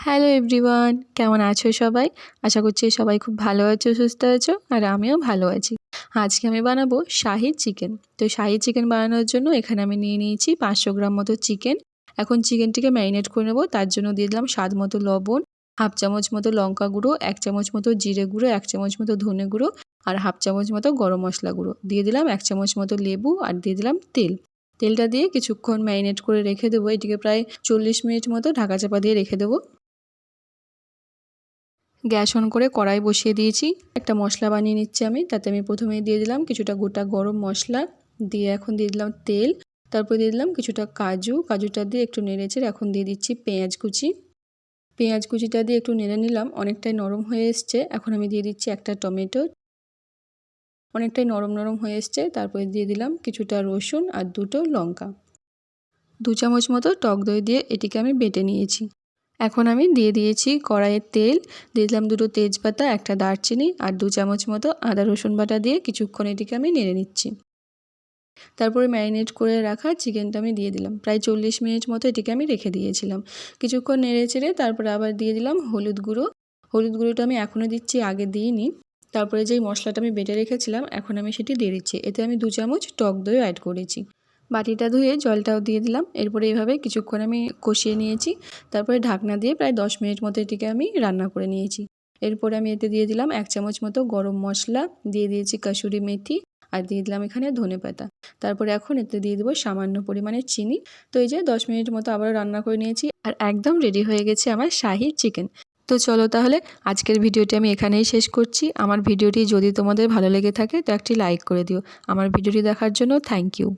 Hello everyone, কেমন আছো সবাই? আশা করছি সবাই খুব ভালো আছো, সুস্থ আছো, আর আমিও ভালো আছি। আজকে আমি বানাবো শাহি চিকেন। তো শাহি চিকেন বানানোর জন্য এখানে আমি নিয়ে নিয়েছি পাঁচশো গ্রাম মতো চিকেন। এখন চিকেনটিকে ম্যারিনেট করে নেব। তার জন্য দিয়ে দিলাম স্বাদ মতো লবণ, হাফ চামচ মতো লঙ্কা গুঁড়ো, এক চামচ মতো জিরে গুঁড়ো, এক চামচ মতো ধনে গুঁড়ো, আর হাফ চামচ মতো গরম মশলা গুঁড়ো। দিয়ে দিলাম এক চামচ মতো লেবু আর দিয়ে দিলাম তেল। তেলটা দিয়ে কিছুক্ষণ ম্যারিনেট করে রেখে দেবো। এটিকে প্রায় চল্লিশ মিনিট মতো ঢাকা চাপা দিয়ে রেখে দেবো। গ্যাস অন করে কড়াই বসিয়ে দিয়েছি। একটা মশলা বানিয়ে নিচ্ছি আমি, তাতে আমি প্রথমে দিয়ে দিলাম কিছুটা গোটা গরম মশলা, দিয়ে এখন দিয়ে দিলাম তেল, তারপর দিয়ে দিলাম কিছুটা কাজু, কাজুটা দিয়ে একটু নেড়েচেড়ে এখন দিয়ে দিচ্ছি পেঁয়াজ কুচি। পেঁয়াজ কুচিটা দিয়ে একটু নেড়ে নিলাম, অনেকটাই নরম হয়ে এসছে। এখন আমি দিয়ে দিচ্ছি একটা টমেটো। অনেকটাই নরম নরম হয়ে এসছে, তারপরে দিয়ে দিলাম কিছুটা রসুন আর দুটো লঙ্কা। দু চামচ মতো টক দই দিয়ে এটিকে আমি বেটে নিয়েছি। এখন আমি দিয়ে দিয়েছি কড়াইয়ের তেল। দিয়ে দিলাম দুটো তেজপাতা, একটা দারচিনি আর দু চামচ মতো আদা, রসুন বাটা দিয়ে কিছুক্ষণ এটিকে আমি নেড়ে নিচ্ছি। তারপরে ম্যারিনেট করে রাখা চিকেনটা আমি দিয়ে দিলাম। প্রায় চল্লিশ মিনিট মতো এটিকে আমি রেখে দিয়েছিলাম। কিছুক্ষণ নেড়ে চেড়ে তারপরে আবার দিয়ে দিলাম হলুদ গুঁড়ো। হলুদ গুঁড়োটা আমি এখনও দিচ্ছি, আগে দিইনি। তারপরে যেই মশলাটা আমি বেটে রেখেছিলাম, এখন আমি সেটি দিয়ে দিচ্ছি। এতে আমি দু চামচ টক দই অ্যাড করেছি। বাটিটা ধুয়ে জলটাও দিয়ে দিলাম। এরপরে এইভাবে কিছুক্ষণ আমি কষিয়ে নিয়েছি। তারপরে ঢাকনা দিয়ে প্রায় দশ মিনিট মতো এটিকে আমি রান্না করে নিয়েছি। এরপরে আমি এতে দিয়ে দিলাম এক চামচ মতো গরম মশলা, দিয়ে দিয়েছি কাসুরি মেথি আর দিয়ে দিলাম এখানে ধনে পাতা। তারপরে এখন এতে দিয়ে দেবো সামান্য পরিমাণে চিনি। তো এই যে দশ মিনিট মতো আবার রান্না করে নিয়েছি আর একদম রেডি হয়ে গেছে আমার শাহি চিকেন। তো চলো তাহলে আজকের ভিডিওটি আমি এখানেই শেষ করছি। আমার ভিডিওটি যদি তোমাদের ভালো লেগে থাকে তো একটি লাইক করে দিও। আমার ভিডিওটি দেখার জন্য থ্যাংক ইউ